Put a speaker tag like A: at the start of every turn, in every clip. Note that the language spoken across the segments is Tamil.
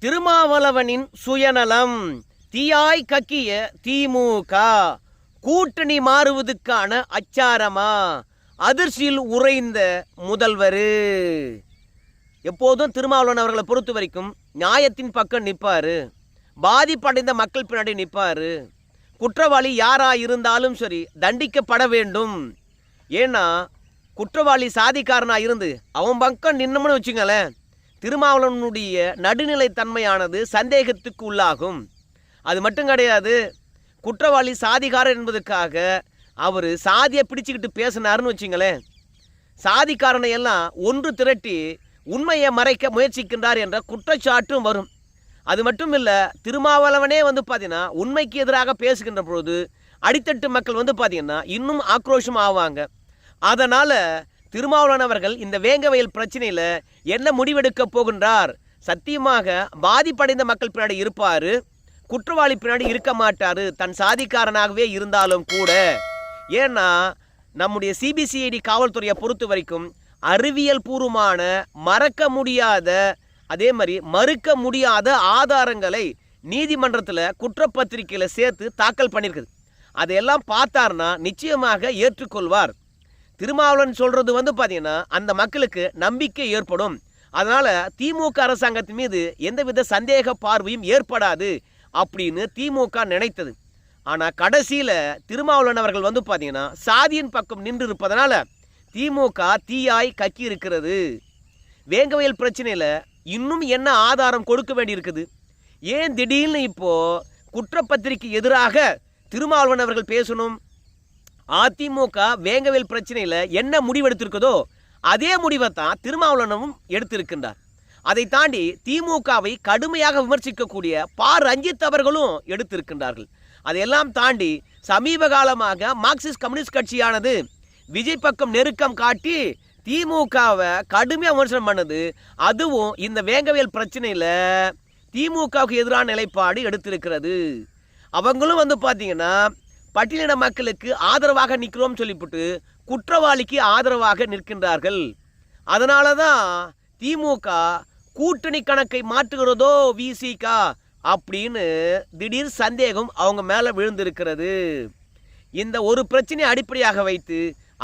A: திருமாவளவனின் சுயநலம். தீயாய் கக்கிய திமுக. கூட்டணி மாறுவதற்கான அச்சாரமா? அதிர்ச்சியில் உறைந்த முதல்வர். எப்போதும் திருமாவளவன் அவர்களை பொறுத்த வரைக்கும் நியாயத்தின் பக்கம் நிற்பாரு. பாதிப்படைந்த மக்கள் பின்னாடி நிற்பாரு. குற்றவாளி யாரா இருந்தாலும் சரி தண்டிக்கப்பட வேண்டும். ஏன்னா குற்றவாளி சாதிக்காரனாக இருந்து அவன் பக்கம் நின்னமுன்னு வச்சுங்களேன் திருமாவளவனுடைய நடுநிலைத்தன்மையானது சந்தேகத்துக்கு உள்ளாகும். அது மட்டும் கிடையாது குற்றவாளி சாதிகாரன் என்பதற்காக அவர் சாதியை பிடிச்சிக்கிட்டு பேசினாருன்னு வச்சுங்களேன் சாதிக்காரனை எல்லாம் ஒன்று திரட்டி உண்மையை மறைக்க முயற்சிக்கின்றார் என்ற குற்றச்சாட்டும் வரும். அது மட்டும் இல்லை திருமாவளவனே வந்து பார்த்தீங்கன்னா உண்மைக்கு எதிராக பேசுகின்ற பொழுது அடித்தட்டு மக்கள் வந்து பார்த்தீங்கன்னா இன்னும் ஆக்ரோஷம் ஆவாங்க அதனால் திருமாவளவன் அவர்கள் இந்த வேங்கவயல் பிரச்சனையில் என்ன முடிவெடுக்க போகின்றார்? சத்தியமாக பாதிப்படைந்த மக்கள் பின்னாடி இருப்பார் குற்றவாளி பின்னாடி இருக்க மாட்டார் தன் சாதிக்காரனாகவே இருந்தாலும் கூட. ஏன்னா நம்முடைய சிபிசிஐடி காவல்துறையை பொறுத்த வரைக்கும் அறிவியல் பூர்வமான மறக்க முடியாத அதே மாதிரி மறுக்க முடியாத ஆதாரங்களை நீதிமன்றத்தில் குற்றப்பத்திரிக்கையில் சேர்த்து தாக்கல் பண்ணியிருக்குது அதையெல்லாம் பார்த்தார்னா நிச்சயமாக ஏற்றுக்கொள்வார். திருமாவளவன் சொல்றது வந்து பார்த்தீங்கன்னா அந்த மக்களுக்கு நம்பிக்கை ஏற்படும். அதனால திமுக அரசாங்கத்தின் மீது எந்தவித சந்தேக பார்வையும் ஏற்படாது அப்படின்னு திமுக நினைத்தது. ஆனால் கடைசியில் திருமாவளவன் அவர்கள் வந்து பார்த்தீங்கன்னா சாதியின் பக்கம் நின்று இருப்பதனால திமுக தீயாய் கக்கி இருக்கிறது. வேங்கவயல் பிரச்சனையில் இன்னும் என்ன ஆதாரம் கொடுக்க வேண்டியிருக்குது? ஏன் திடீர்னு இப்போது குற்றப்பத்திரிக்கை எதிராக திருமாவளவன் அவர்கள் பேசணும்? அதிமுக வேங்கவேல் பிரச்சனையில் என்ன முடிவெடுத்திருக்கதோ அதே முடிவை தான் திருமாவளவனும் எடுத்திருக்கின்றார். அதை தாண்டி திமுகவை கடுமையாக விமர்சிக்கக்கூடிய பா. ரஞ்சித் அவர்களும் எடுத்திருக்கின்றார்கள். அதையெல்லாம் தாண்டி சமீப காலமாக மார்க்சிஸ்ட் கம்யூனிஸ்ட் கட்சியானது விஜய் பக்கம் நெருக்கம் காட்டி திமுகவை கடுமையாக விமர்சனம் பண்ணுது. அதுவும் இந்த வேங்கவேல் பிரச்சனையில் திமுகவுக்கு எதிரான நிலைப்பாடு எடுத்திருக்கிறது. அவங்களும் வந்து பார்த்தீங்கன்னா பட்டியலின மக்களுக்கு ஆதரவாக நிற்கிறோம் சொல்லிவிட்டு குற்றவாளிக்கு ஆதரவாக நிற்கின்றார்கள். அதனால தான் திமுக கூட்டணி கணக்கை மாற்றுகிறதோ விசிகா அப்படின்னு திடீர் சந்தேகம் அவங்க மேலே விழுந்திருக்கிறது. இந்த ஒரு பிரச்சனையை அடிப்படையாக வைத்து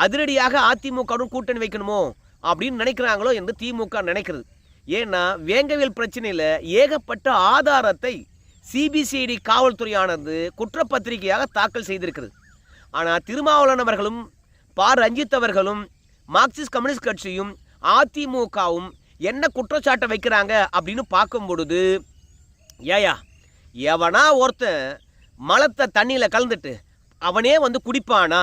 A: அதிரடியாக அதிமுகவுடன் கூட்டணி வைக்கணுமோ அப்படின்னு நினைக்கிறாங்களோ என்று திமுக நினைக்கிறது. ஏன்னா வேங்கவியல் பிரச்சனையில் ஏகப்பட்ட ஆதாரத்தை சிபிசிஐடி காவல்துறையானது குற்றப்பத்திரிகையாக தாக்கல் செய்திருக்கிறது. ஆனால் திருமாவளவன் அவர்களும் பா. ரஞ்சித் அவர்களும் மார்க்சிஸ்ட் கம்யூனிஸ்ட் கட்சியும் அதிமுகவும் என்ன குற்றச்சாட்டை வைக்கிறாங்க அப்படின்னு பார்க்கும் பொழுது ஏயா எவனா ஒருத்தன் மலத்தை தண்ணியில் கலந்துட்டு அவனே வந்து குடிப்பானா?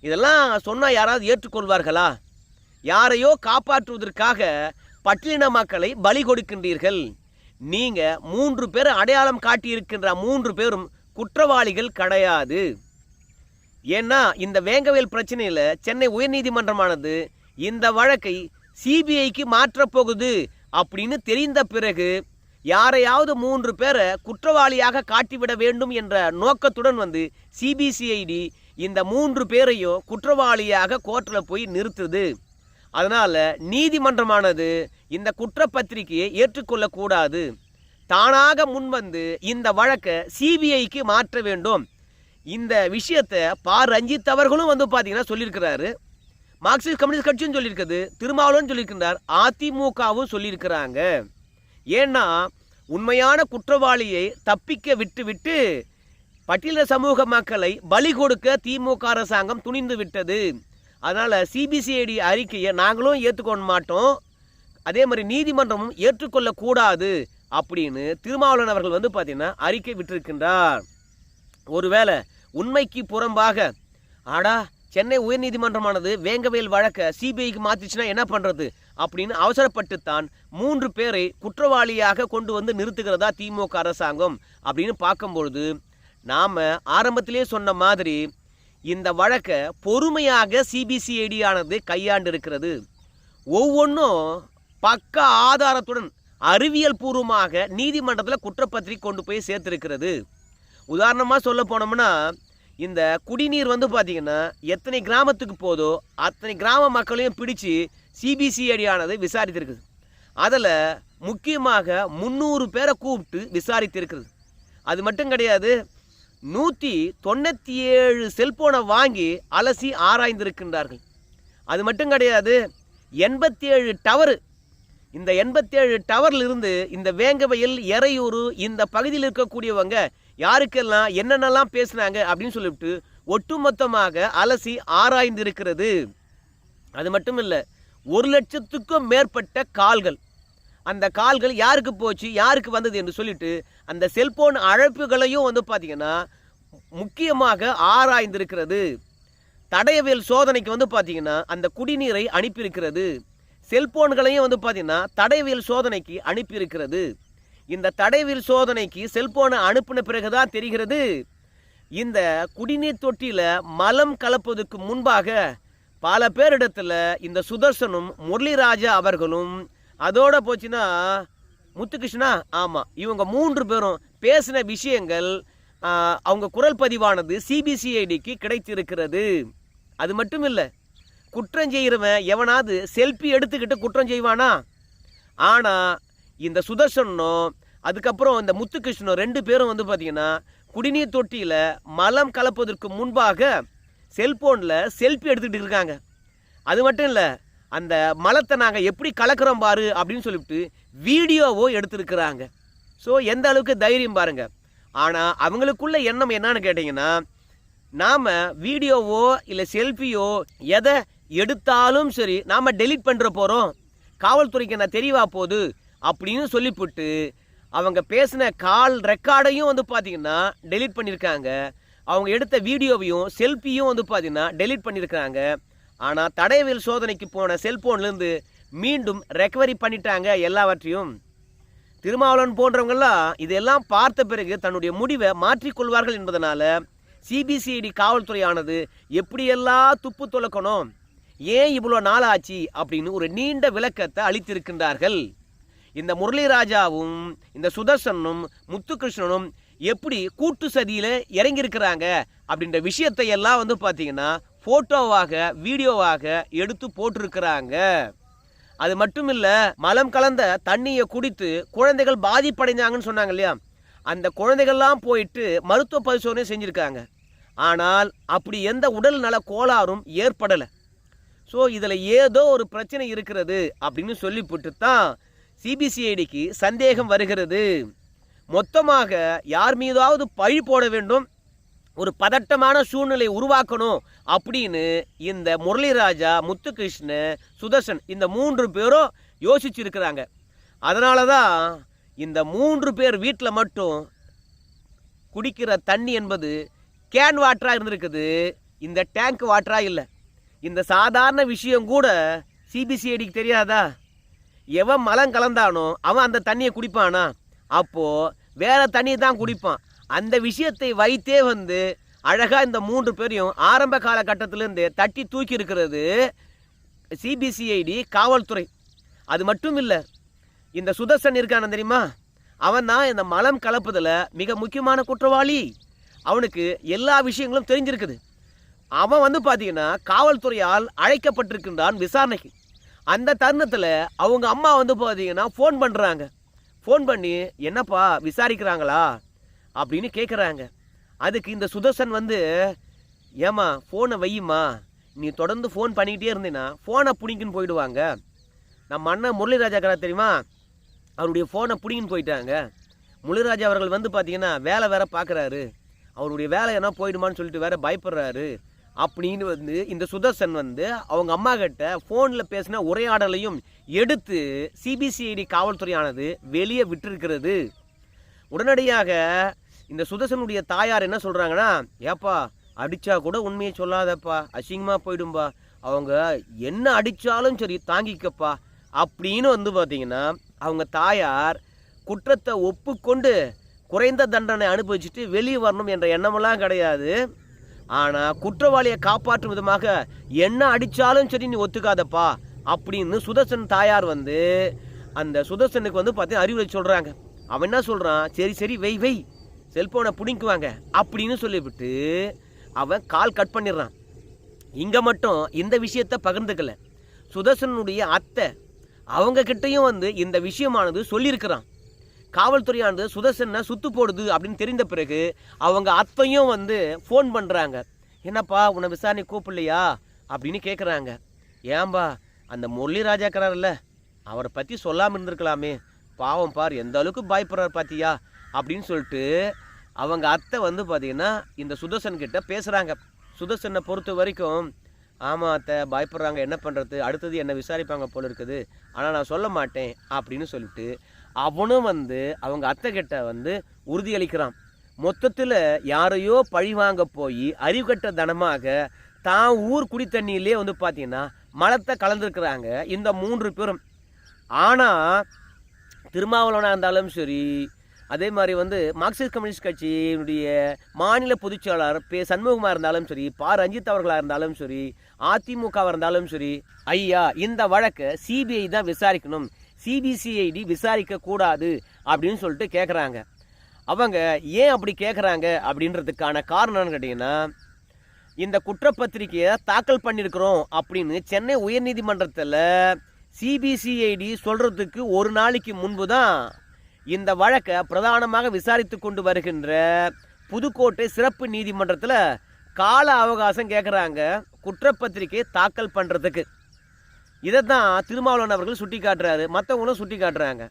A: இதெல்லாம் சொன்னால் யாராவது ஏற்றுக்கொள்வார்களா? யாரையோ காப்பாற்றுவதற்காக பட்டியலின மக்களை பலி கொடுக்கின்றீர்கள். நீங்கள் மூன்று பேர் அடையாளம் காட்டியிருக்கின்ற மூன்று பேரும் குற்றவாளிகள் கிடையாது. ஏன்னா இந்த வேங்கவேல் பிரச்சனையில் சென்னை உயர்நீதிமன்றமானது இந்த வழக்கை சிபிஐக்கு மாற்றப்போகுது அப்படின்னு தெரிந்த பிறகு யாரையாவது மூன்று பேரை குற்றவாளியாக காட்டிவிட வேண்டும் என்ற நோக்கத்துடன் வந்து சிபிசிஐடி இந்த மூன்று பேரையும் குற்றவாளியாக கோர்ட்டில் போய் நிறுத்துது. அதனால் நீதிமன்றமானது இந்த குற்றப்பத்திரிகையை ஏற்றுக்கொள்ளக்கூடாது. தானாக முன்வந்து இந்த வழக்கை சிபிஐக்கு மாற்ற வேண்டும். இந்த விஷயத்தை பா ரஞ்சித் அவர்களும் வந்து பார்த்தீங்கன்னா சொல்லியிருக்கிறாரு. மார்க்சிஸ்ட் கம்யூனிஸ்ட் கட்சியும் சொல்லியிருக்குது. திருமாவளவன் சொல்லியிருக்கின்றார் அதிமுகவும் சொல்லியிருக்கிறாங்க. ஏன்னா உண்மையான குற்றவாளியை தப்பிக்க விட்டு விட்டு பட்டியல சமூக மக்களை பலி கொடுக்க திமுக அரசாங்கம் துணிந்து விட்டது. அதனால் சிபிசிஐடி அறிக்கையை நாங்களும் ஏற்றுக்கொள்ள மாட்டோம். அதே மாதிரி நீதிமன்றமும் ஏற்றுக்கொள்ளக்கூடாது அப்படின்னு திருமாவளவன் அவர்கள் வந்து பார்த்தீங்கன்னா அறிக்கை விட்டிருக்கின்றார். ஒருவேளை உண்மைக்கு புறம்பாக ஆடா சென்னை உயர்நீதிமன்றமானது வேங்கவேல் வழக்க சிபிஐக்கு மாற்றிச்சுன்னா என்ன பண்ணுறது அப்படின்னு அவசரப்பட்டுத்தான் மூன்று பேரை குற்றவாளியாக கொண்டு வந்து நிறுத்துகிறதா திமுக அரசாங்கம் அப்படின்னு பார்க்கும்பொழுது நாம் ஆரம்பத்திலே சொன்ன மாதிரி இந்த வழக்கை பொறுமையாக சிபிசிஐடியானது கையாண்டு இருக்கிறது ஒவ்வொன்றும் பக்க ஆதாரத்துடன் அறிவியல் பூர்வமாக நீதிமன்றத்தில் குற்றப்பத்திரிகை கொண்டு போய் சேர்த்திருக்கிறது. உதாரணமாக சொல்ல போனோம்னா இந்த குடிநீர் வந்து பார்த்தீங்கன்னா எத்தனை கிராமத்துக்கு போதோ அத்தனை கிராம மக்களையும் பிடிச்சு சிபிசிஐடியானது விசாரித்திருக்குது. அதில் முக்கியமாக முந்நூறு பேரை கூப்பிட்டு விசாரித்திருக்கிறது. அது மட்டும் கிடையாது நூற்றி தொண்ணூற்றி ஏழு செல்போனை வாங்கி அலசி ஆராய்ந்திருக்கின்றார்கள். அது மட்டும் கிடையாது எண்பத்தி ஏழு டவரு இந்த எண்பத்தேழு டவர்லிருந்து இந்த வேங்கவையில் எறையூர் இந்த பகுதியில் இருக்கக்கூடியவங்க யாருக்கெல்லாம் என்னென்னலாம் பேசுனாங்க அப்படின்னு சொல்லிவிட்டு ஒட்டுமொத்தமாக அலசி ஆராய்ந்திருக்கிறது. அது மட்டும் இல்லை ஒரு லட்சத்துக்கும் மேற்பட்ட கால்கள். அந்த கால்கள் யாருக்கு போச்சு யாருக்கு வந்தது என்று சொல்லிட்டு அந்த செல்போன் அழைப்புகளையும் வந்து பார்த்தீங்கன்னா முக்கியமாக ஆராய்ந்திருக்கிறது. தடயவியல் சோதனைக்கு வந்து பார்த்தீங்கன்னா அந்த குடிநீரை அனுப்பியிருக்கிறது. செல்போன்களையும் வந்து பார்த்தீங்கன்னா தடயவியல் சோதனைக்கு அனுப்பியிருக்கிறது. இந்த தடயவியல் சோதனைக்கு செல்போனை அனுப்பின பிறகுதான் தெரிகிறது இந்த குடிநீர் தொட்டியில் மலம் கலப்பதற்கு முன்பாக பல பேரிடத்தில் இந்த சுதர்சனும் முரளிராஜா அவர்களும் அதோட போச்சுன்னா முத்துகிருஷ்ணா ஆமாம் இவங்க மூன்று பேரும் பேசின விஷயங்கள் அவங்க குரல் பதிவானது சிபிசிஐடிக்கு கிடைத்திருக்கிறது. அது மட்டும் இல்லை குற்றம் செய்கிறவன் எவனாவது செல்ஃபி எடுத்துக்கிட்டு குற்றம் செய்வானா? ஆனால் இந்த சுதர்சனும் அதுக்கப்புறம் இந்த முத்துகிருஷ்ணனும் ரெண்டு பேரும் வந்து பார்த்தீங்கன்னா குடிநீர் தொட்டியில் மலம் கலப்பதற்கு முன்பாக செல்ஃபோனில் செல்ஃபி எடுத்துக்கிட்டு இருக்காங்க. அது மட்டும் இல்லை அந்த மலத்தை நாங்கள் எப்படி கலக்கிறோம் பாரு அப்படின்னு சொல்லிவிட்டு வீடியோவோ எடுத்திருக்கிறாங்க. ஸோ எந்த அளவுக்கு தைரியம் பாருங்கள் ஆனால் அவங்களுக்குள்ள எண்ணம் என்னன்னு கேட்டிங்கன்னா நாம் வீடியோவோ இல்லை செல்ஃபியோ எதை எடுத்தாலும் சரி நாம் டெலீட் பண்ணுற போகிறோம் காவல்துறைக்கு என்ன தெரியவா போகுது அப்படின்னு சொல்லிவிட்டு அவங்க பேசின கால் ரெக்கார்டையும் வந்து பார்த்திங்கன்னா டெலீட் பண்ணியிருக்காங்க அவங்க எடுத்த வீடியோவையும் செல்ஃபியும் வந்து பார்த்தீங்கன்னா டெலீட் பண்ணியிருக்கிறாங்க ஆனால் தடயவியல் சோதனைக்கு போன செல்போன்லேருந்து மீண்டும் ரெக்கவரி பண்ணிட்டாங்க எல்லாவற்றையும். திருமாவளவன் போன்றவங்கெல்லாம் இதெல்லாம் பார்த்த பிறகு தன்னுடைய முடிவை மாற்றிக்கொள்வார்கள் என்பதனால் சிபிசிஐடி காவல்துறையானது எப்படியெல்லாம் துப்பு துலக்கணும் ஏன் இவ்வளோ நாள் ஆச்சு அப்படின்னு ஒரு நீண்ட விளக்கத்தை அளித்திருக்கின்றார்கள். இந்த முரளிராஜாவும் இந்த சுதர்சனும் முத்துகிருஷ்ணனும் எப்படி கூட்டு சதியில் இறங்கியிருக்கிறாங்க அப்படின்ற விஷயத்தை எல்லாம் வந்து பார்த்தீங்கன்னா ஃபோட்டோவாக வீடியோவாக எடுத்து போட்டிருக்கிறாங்க. அது மட்டும் இல்லை மலம் கலந்த தண்ணியை குடித்து குழந்தைகள் பாதிப்படைஞ்சாங்கன்னு சொன்னாங்க இல்லையா? அந்த குழந்தைகள்லாம் போயிட்டு மருத்துவ பரிசோதனை செஞ்சுருக்காங்க. ஆனால் அப்படி எந்த உடல் நல கோளாறும் ஏற்படலை. ஸோ இதில் ஏதோ ஒரு பிரச்சனை இருக்கிறது அப்படின்னு சொல்லிவிட்டு தான் சிபிசிஐடிக்கு சந்தேகம் வருகிறது. மொத்தமாக யார் மீதாவது பழி போட வேண்டும் ஒரு பதட்டமான சூழ்நிலை உருவாக்கணும் அப்படின்னு இந்த முரளிராஜா முத்துகிருஷ்ண சுதர்சன் இந்த மூன்று பேரும் யோசிச்சிருக்கிறாங்க. அதனால தான் இந்த மூன்று பேர் வீட்டில் மட்டும் குடிக்கிற தண்ணி என்பது கேன் வாட்டராக இருந்திருக்குது. இந்த டேங்க் வாட்டராக இல்லை. இந்த சாதாரண விஷயம் கூட சிபிசிஐடிக்கு தெரியாதா? எவன் மலம் கலந்தானோ அவன் அந்த தண்ணியை குடிப்பானா? அப்போது வேறு தண்ணியை தான் குடிப்பான். அந்த விஷயத்தை வைத்தே வந்து அழகாக இந்த மூன்று பேரையும் ஆரம்ப காலகட்டத்திலேருந்து தட்டி தூக்கி இருக்கிறது சிபிசிஐடி காவல்துறை. அது மட்டும் இல்லை இந்த சுதர்சன் இருக்கான தெரியுமா? அவன் தான் இந்த மலம் கலப்புதில் மிக முக்கியமான குற்றவாளி. அவனுக்கு எல்லா விஷயங்களும் தெரிஞ்சிருக்குது. அவன் வந்து பார்த்தீங்கன்னா காவல்துறையால் அழைக்கப்பட்டிருக்கின்றான் விசாரணைக்கு. அந்த தருணத்தில் அவங்க அம்மா வந்து பார்த்தீங்கன்னா ஃபோன் பண்ணுறாங்க ஃபோன் பண்ணி என்னப்பா விசாரிக்கிறாங்களா? அப்படின்னு கேட்குறாங்க அதுக்கு இந்த சுதர்சன் வந்து ஏம்மா ஃபோனை வையுமா நீ தொடர்ந்து ஃபோன் பண்ணிக்கிட்டே இருந்தேன்னா ஃபோனை பிடிங்கின்னு போயிடுவாங்க. நம்ம அண்ணன் முரளிராஜா கடை தெரியுமா? அவருடைய ஃபோனை பிடிங்கின்னு போயிட்டாங்க. முரளிராஜா அவர்கள் வந்து பார்த்தீங்கன்னா வேலை வேற பார்க்குறாரு அவருடைய வேலை என்ன போயிடுமான்னு சொல்லிட்டு வேற பயப்படுறாரு. அப்படின்னு வந்து இந்த சுதர்சன் வந்து அவங்க அம்மா கிட்ட ஃபோனில் பேசின உரையாடலையும் எடுத்து சிபிசிஐடி காவல்துறையானது வெளியே விட்டிருக்கிறது. உடனடியாக இந்த சுதர்சனுடைய தாயார் என்ன சொல்கிறாங்கன்னா ஏப்பா அடித்தா கூட உண்மையை சொல்லாதப்பா அசிங்கமாக போயிடும்பா. அவங்க என்ன அடித்தாலும் சரி தாங்கிக்கப்பா. அப்படின்னு வந்து பார்த்தீங்கன்னா அவங்க தாயார் குற்றத்தை ஒப்புக்கொண்டு குறைந்த தண்டனை அனுபவிச்சுட்டு வெளியே வரணும் என்ற எண்ணமெல்லாம் கிடையாது. ஆனால் குற்றவாளியை காப்பாற்றும் விதமாக என்ன அடித்தாலும் சரி நீ ஒத்துக்காதப்பா அப்படின்னு சுதர்சன் தாயார் வந்து அந்த சுதர்சனுக்கு வந்து பார்த்தீங்கன்னா அறிவுரை சொல்கிறாங்க அவன் என்ன சொல்கிறான் சரி சரி வெய் வெய் செல்போனை பிடிங்குவாங்க அப்படின்னு சொல்லிவிட்டு அவன் கால் கட் பண்ணிடுறான். இங்கே மட்டும் இந்த விஷயத்தை பகிர்ந்துக்கல. சுதர்சனுடைய அத்தை அவங்க வந்து இந்த விஷயமானது சொல்லியிருக்கிறான். காவல்துறையானது சுதர்சனை சுத்து போடுது அப்படின்னு தெரிந்த பிறகு அவங்க அத்தையும் வந்து ஃபோன் பண்ணுறாங்க என்னப்பா உன்னை விசாரணை கூப்பிடலையா? அப்படின்னு கேட்குறாங்க ஏன்பா அந்த முரளி ராஜாக்கிறார்ல அவரை பற்றி சொல்லாமல் இருந்திருக்கலாமே. பாவம் பார் எந்த அளவுக்கு பயப்படுறார் பார்த்தியா அப்படின்னு சொல்லிட்டு அவங்க அத்தை வந்து பார்த்தீங்கன்னா இந்த சுதர்சன் கிட்ட பேசுகிறாங்க சுதர்சனை பொறுத்த வரைக்கும் ஆமாம் அத்தை பயப்படுறாங்க. என்ன பண்ணுறது அடுத்தது என்னை விசாரிப்பாங்க போல இருக்குது. ஆனால் நான் சொல்ல மாட்டேன். அப்படின்னு சொல்லிட்டு அவனும் வந்து அவங்க அத்தை கிட்ட வந்து உறுதியளிக்கிறான். மொத்தத்தில் யாரையோ பழி வாங்க போய் அறிவுகட்ட தனமாக தான் ஊர் குடி தண்ணியிலே வந்து பார்த்தீங்கன்னா மலத்தை கலந்துருக்குறாங்க இந்த மூன்று பேரும். ஆனால் திருமாவளவனாக இருந்தாலும் சரி அதே மாதிரி வந்து மார்க்சிஸ்ட் கம்யூனிஸ்ட் கட்சியினுடைய மாநில பொதுச்செயலாளர் பே சண்முகமாக இருந்தாலும் சரி பா. ரஞ்சித் அவர்களாக இருந்தாலும் சரி அதிமுகவாக இருந்தாலும் சரி ஐயா இந்த வழக்கை சிபிஐ தான் விசாரிக்கணும். சிபிசிஐடி விசாரிக்க கூடாது அப்படின்னு சொல்லிட்டு கேட்குறாங்க அவங்க ஏன் அப்படி கேட்குறாங்க அப்படின்றதுக்கான காரணம் என்னன்னு கேட்டிங்கன்னா இந்த குற்றப்பத்திரிக்கையை தாக்கல் பண்ணியிருக்கிறோம் அப்படின்னு சென்னை உயர்நீதிமன்றத்தில் சிபிசிஐடி சொல்கிறதுக்கு ஒரு நாளைக்கு முன்பு தான் இந்த வழக்கை பிரதானமாக விசாரித்து கொண்டு வருகின்ற புதுக்கோட்டை சிறப்பு நீதிமன்றத்தில் கால அவகாசம் கேட்குறாங்க குற்றப்பத்திரிக்கை தாக்கல் பண்ணுறதுக்கு இதை தான் திருமாவளவன் அவர்கள் சுட்டி காட்டுறாரு மற்றவங்களும் சுட்டி காட்டுறாங்க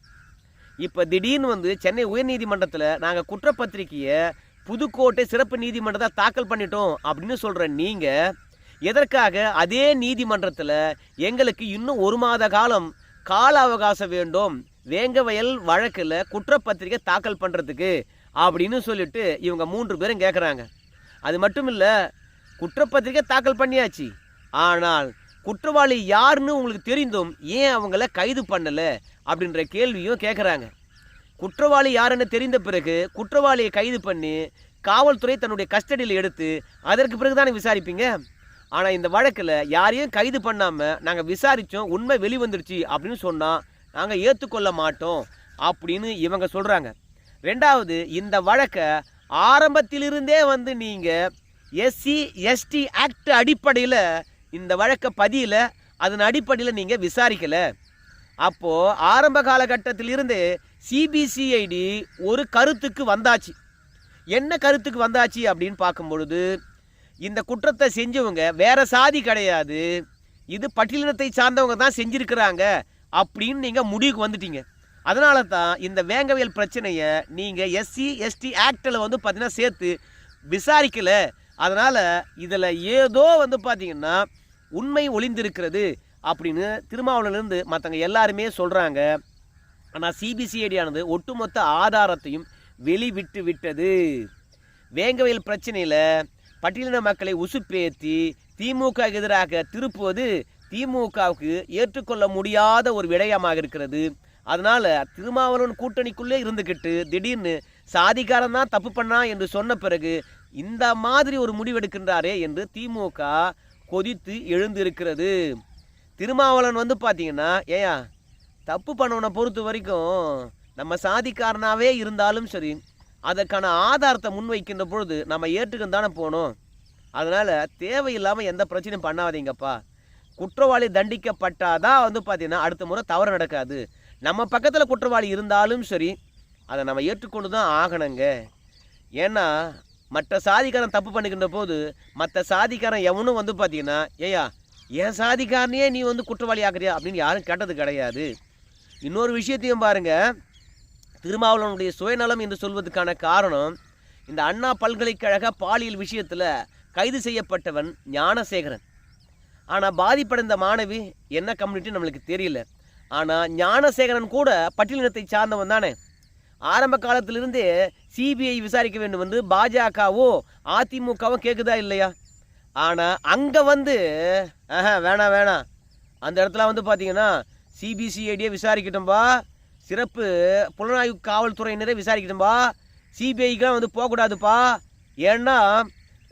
A: இப்போ திடீர்னு வந்து சென்னை உயர்நீதிமன்றத்தில் நாங்கள் குற்றப்பத்திரிக்கையை புதுக்கோட்டை சிறப்பு நீதிமன்றத்தை தாக்கல் பண்ணிட்டோம் அப்படின்னு சொல்கிற நீங்கள் எதற்காக அதே நீதிமன்றத்தில் எங்களுக்கு இன்னும் ஒரு மாத காலம் கால அவகாசம் வேண்டும்? வேங்கவயல் வழக்கில் குற்றப்பத்திரிக்கை தாக்கல் பண்ணுறதுக்கு அப்படின்னு சொல்லிட்டு இவங்க மூன்று பேரும் கேட்குறாங்க அது மட்டும் இல்லை குற்றப்பத்திரிக்கை தாக்கல் பண்ணியாச்சு. ஆனால் குற்றவாளி யாருன்னு உங்களுக்கு தெரிந்தும் ஏன் அவங்கள கைது பண்ணலை அப்படின்ற கேள்வியும் கேட்குறாங்க குற்றவாளி யாருன்னு தெரிந்த பிறகு குற்றவாளியை கைது பண்ணி காவல்துறை தன்னுடைய கஸ்டடியில் எடுத்து அதற்கு பிறகு தானே விசாரிப்பீங்க? ஆனால் இந்த வழக்கில் யாரையும் கைது பண்ணாமல் நாங்கள் விசாரித்தோம் உண்மை வெளிவந்துருச்சு அப்படின்னு சொன்னால் நாங்கள் ஏற்றுக்கொள்ள மாட்டோம் அப்படின்னு இவங்க சொல்கிறாங்க ரெண்டாவது இந்த வழக்கை ஆரம்பத்திலிருந்தே வந்து நீங்கள் எஸ்சி எஸ்டி ஆக்ட் அடிப்படையில் இந்த வழக்கை பதியில் அதன் அடிப்படையில் நீங்கள் விசாரிக்கலை. அப்போது ஆரம்ப காலகட்டத்திலிருந்து சிபிசிஐடி ஒரு கருத்துக்கு வந்தாச்சு. என்ன கருத்துக்கு வந்தாச்சு அப்படின்னு பார்க்கும் பொழுது இந்த குற்றத்தை செஞ்சவங்க வேறு சாதி கிடையாது. இது பட்டியலினத்தை சார்ந்தவங்க தான் செஞ்சுருக்கிறாங்க. அப்படின்னு நீங்கள் முடிவுக்கு வந்துட்டீங்க. அதனால தான் இந்த வேங்கவியல் பிரச்சனையை நீங்கள் எஸ்சி எஸ்டி ஆக்டில் வந்து பார்த்தீங்கன்னா சேர்த்து விசாரிக்கலை. அதனால் இதில் ஏதோ வந்து பார்த்தீங்கன்னா உண்மை ஒளிந்திருக்கிறது அப்படின்னு திருமாவளவன்லேருந்து மற்றவங்க எல்லாருமே சொல்கிறாங்க ஆனால் சிபிசிஐடி ஆனது ஒட்டுமொத்த ஆதாரத்தையும் வெளிவிட்டு விட்டது. வேங்கவியல் பிரச்சனையில் பட்டியலின மக்களை உசுப்பேத்தி திமுக எதிராக திருப்புவது திமுகவுக்கு ஏற்றுக்கொள்ள முடியாத ஒரு விடயமாக இருக்கிறது. அதனால திருமாவளவன் கூட்டணிக்குள்ளே இருந்துக்கிட்டு திடீர்னு சாதிக்காரன் தான் தப்பு பண்ணா என்று சொன்ன பிறகு இந்த மாதிரி ஒரு முடிவெடுக்கின்றாரே என்று திமுக கொதித்து எழுந்திருக்கிறது. திருமாவளவன் வந்து பார்த்தீங்கன்னா ஏயா தப்பு பண்ணவனை பொறுத்த வரைக்கும் நம்ம சாதிக்காரனாவே இருந்தாலும் சரி அதற்கான ஆதாரத்தை முன்வைக்கின்ற பொழுது நம்ம ஏற்றுக்கன்னு தானே போகணும் அதனால் தேவையில்லாமல் எந்த பிரச்சனையும் பண்ணாதீங்கப்பா. குற்றவாளி தண்டிக்கப்பட்டாதான் வந்து பார்த்தீங்கன்னா அடுத்த முறை தவறு நடக்காது. நம்ம பக்கத்தில் குற்றவாளி இருந்தாலும் சரி அதை நம்ம ஏற்றுக்கொண்டு தான் ஆகணுங்க. ஏன்னா மற்ற சாதிக்காரன் தப்பு பண்ணிக்கின்ற போது மற்ற சாதிக்காரன் எவனும் வந்து பார்த்தீங்கன்னா ஏயா என் சாதிக்காரனையே நீ வந்து குற்றவாளி ஆக்குறியா? அப்படின்னு யாரும் கேட்டது கிடையாது. இன்னொரு விஷயத்தையும் பாருங்க. திருமாவளவனுடைய சுயநலம் என்று சொல்வதற்கான காரணம் இந்த அண்ணா பல்கலைக்கழக பாலியல் விஷயத்தில் கைது செய்யப்பட்டவன் ஞானசேகரன். ஆனால் பாதிப்படைந்த மாணவி என்ன கம்யூனிட்டி நம்மளுக்கு தெரியல. ஆனால் ஞானசேகரன் கூட பட்டியலினத்தை சார்ந்தவன் தானே. ஆரம்ப காலத்திலிருந்தே சிபிஐ விசாரிக்க வேண்டும் என்று பாஜகவோ அதிமுகவோ கேட்குதா இல்லையா? ஆனால் அங்கே வந்து ஆஹா வேணாம் வேணாம். அந்த இடத்துல வந்து பார்த்தீங்கன்னா சிபிசிஐடியை விசாரிக்கட்டும்பா. சிறப்பு புலனாய்வு காவல்துறையினரை விசாரிக்கட்டும்பா. சிபிஐக்கெலாம் வந்து போகக்கூடாதுப்பா. ஏன்னா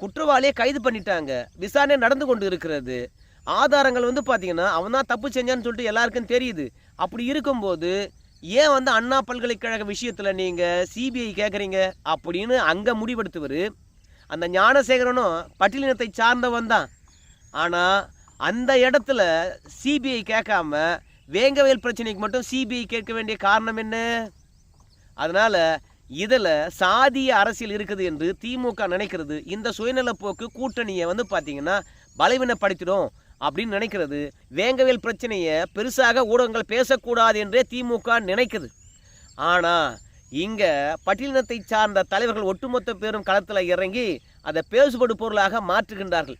A: குற்றவாளியை கைது பண்ணிட்டாங்க. விசாரணை நடந்து கொண்டு இருக்கிறது. ஆதாரங்கள் வந்து பார்த்தீங்கன்னா அவன் தான் தப்பு செஞ்சான்னு சொல்லிட்டு எல்லாருக்கும் தெரியுது. அப்படி இருக்கும்போது ஏன் வந்து அண்ணா பல்கலைக்கழக விஷயத்தில் நீங்கள் சிபிஐ கேட்குறீங்க அப்படின்னு அங்கே முடிவெடுத்தவர் அந்த ஞானசேகரனும் பட்டியலினத்தை சார்ந்தவன் தான். ஆனால் அந்த இடத்துல சிபிஐ கேட்காம வேங்கவேல் பிரச்சனைக்கு மட்டும் சிபிஐ கேட்க வேண்டிய காரணம் என்ன? அதனால் இதில் சாதிய அரசியல் இருக்குது என்று திமுக நினைக்கிறது. இந்த சுயநலப்போக்கு கூட்டணியை வந்து பார்த்திங்கன்னா பலவீனப்படுத்திடும். அப்படின்னு நினைக்கிறது. வேங்கவேல் பிரச்சனையை பெருசாக ஊடகங்கள் பேசக்கூடாது என்றே திமுக நினைக்குது. ஆனால் இங்கே பட்டியலினத்தை சார்ந்த தலைவர்கள் ஒட்டுமொத்த பேரும் களத்தில் இறங்கி அதை பேசுபடு பொருளாக மாற்றுகின்றார்கள்.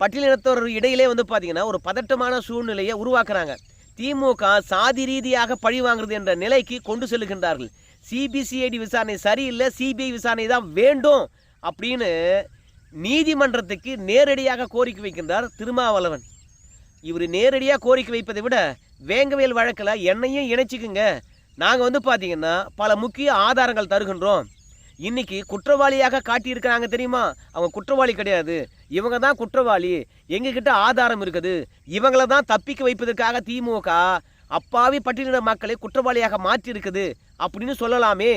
A: பட்டியலினத்தோர் இடையிலே வந்து பார்த்திங்கன்னா ஒரு பதட்டமான சூழ்நிலையை உருவாக்குறாங்க. திமுக சாதி ரீதியாக பழி வாங்குறது என்ற நிலைக்கு கொண்டு செல்லுகின்றார்கள் சிபிசிஐடி விசாரணை சரியில்லை சிபிஐ விசாரணை தான் வேண்டும் அப்படின்னு நீதிமன்றத்துக்கு நேரடியாக கோரிக்கை வைக்கின்றார் திருமாவளவன். இவர் நேரடியாக கோரிக்கை வைப்பதை விட வேங்கவேல் வழக்கில் என்னையும் இணைச்சிக்குங்க. நாங்கள் வந்து பார்த்தீங்கன்னா பல முக்கிய ஆதாரங்கள் தருகின்றோம். இன்னைக்கு குற்றவாளியாக காட்டியிருக்கிறாங்க தெரியுமா? அவங்க குற்றவாளி கிடையாது. இவங்க தான் குற்றவாளி. எங்ககிட்ட ஆதாரம் இருக்குது. இவங்கள தான் தப்பிக்க வைப்பதற்காக திமுக அப்பாவி பட்டியலின மக்களை குற்றவாளியாக மாற்றி இருக்குது அப்படின்னு சொல்லலாமே.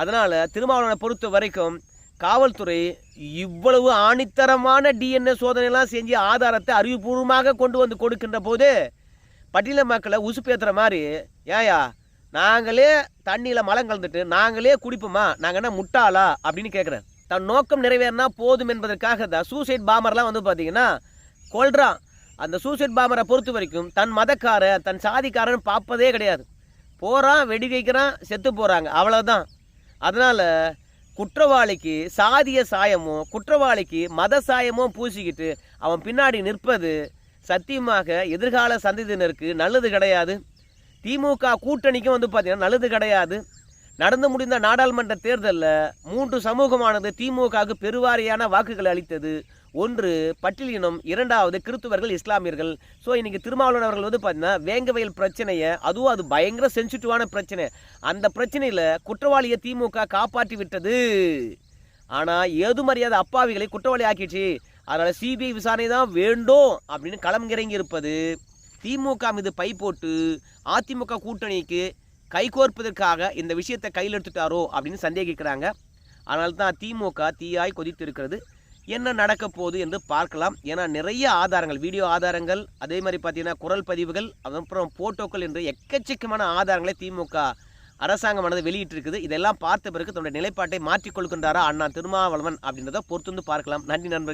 A: அதனால் திருமாவளவனை பொறுத்த வரைக்கும் காவல்துறை இவ்வளவு ஆணித்தரமான டிஎன்ஏ சோதனைலாம் செஞ்சு ஆதாரத்தை அறிவுபூர்வமாக கொண்டு வந்து கொடுக்கின்ற போது பட்டியல மக்களை உசுப்பேத்துற மாதிரி ஏயா நாங்களே தண்ணியில் மலம் கலந்துட்டு நாங்களே குடிப்போமா நாங்கள் என்ன முட்டாளா அப்படின்னு கேட்குறேன் தன் நோக்கம் நிறைவேறினா போதும் என்பதற்காக தான் சூசைட் பாமர்லாம் வந்து பார்த்தீங்கன்னா கொள்றான் அந்த சூசைட் பாமரை பொறுத்த வரைக்கும் தன் மதக்கார தன் சாதிக்காரன் பார்ப்பதே கிடையாது. போகிறான் வெடி வைக்கிறான் செத்து போகிறாங்க அவ்வளோதான் அதனால் குற்றவாளிக்கு சாதிய சாயமோ குற்றவாளிக்கு மத சாயமோ பூசிக்கிட்டு அவன் பின்னாடி நிற்பது சத்தியமாக எதிர்கால சந்ததியினருக்கு நல்லது கிடையாது. திமுக கூட்டணிக்கும் வந்து பார்த்தீங்கன்னா நல்லது கிடையாது. நடந்து முடிந்த நாடாளுமன்ற தேர்தலில் மூன்று சமூகமானது திமுகவுக்கு பெருவாரியான வாக்குகளை அளித்தது. ஒன்று பட்டியலினம் இரண்டாவது கிறித்துவர்கள் இஸ்லாமியர்கள். ஸோ இன்னைக்கு திருமாவளவன் அவர்கள் வந்து பார்த்தீங்கன்னா வேங்கவயல் பிரச்சனையை அதுவும் அது பயங்கர சென்சிட்டிவான பிரச்சனை. அந்த பிரச்சனையில் குற்றவாளியை திமுக காப்பாற்றி விட்டது. ஆனால் ஏது மரியாதை அப்பாவிகளை குற்றவாளி ஆக்கிடுச்சு. அதனால் சிபிஐ விசாரணை தான் வேண்டும் அப்படின்னு களமிறங்கி இருப்பது. திமுக மீது பை போட்டு அதிமுக கூட்டணிக்கு கைகோர்ப்பதற்காக இந்த விஷயத்தை கையில் எடுத்துட்டாரோ அப்படின்னு சந்தேகிக்கிறாங்க. அதனால தான் திமுக தீயாய் கொதித்து இருக்கிறது என்ன நடக்க போகுது என்று பார்க்கலாம். ஏன்னா நிறைய ஆதாரங்கள் வீடியோ ஆதாரங்கள் அதே மாதிரி பார்த்தீங்கன்னா குரல் பதிவுகள் அதுக்கப்புறம் போட்டோக்கள் என்று எக்கச்சக்கமான ஆதாரங்களை திமுக அரசாங்கமானது வெளியிட்டிருக்குது. இதெல்லாம் பார்த்த பிறகு தன்னுடைய நிலைப்பாட்டை மாற்றிக்கொள்கின்றாரா அண்ணா திருமாவளவன் அப்படின்றத பொறுத்து வந்து பார்க்கலாம். நன்றி நண்பர்கள்.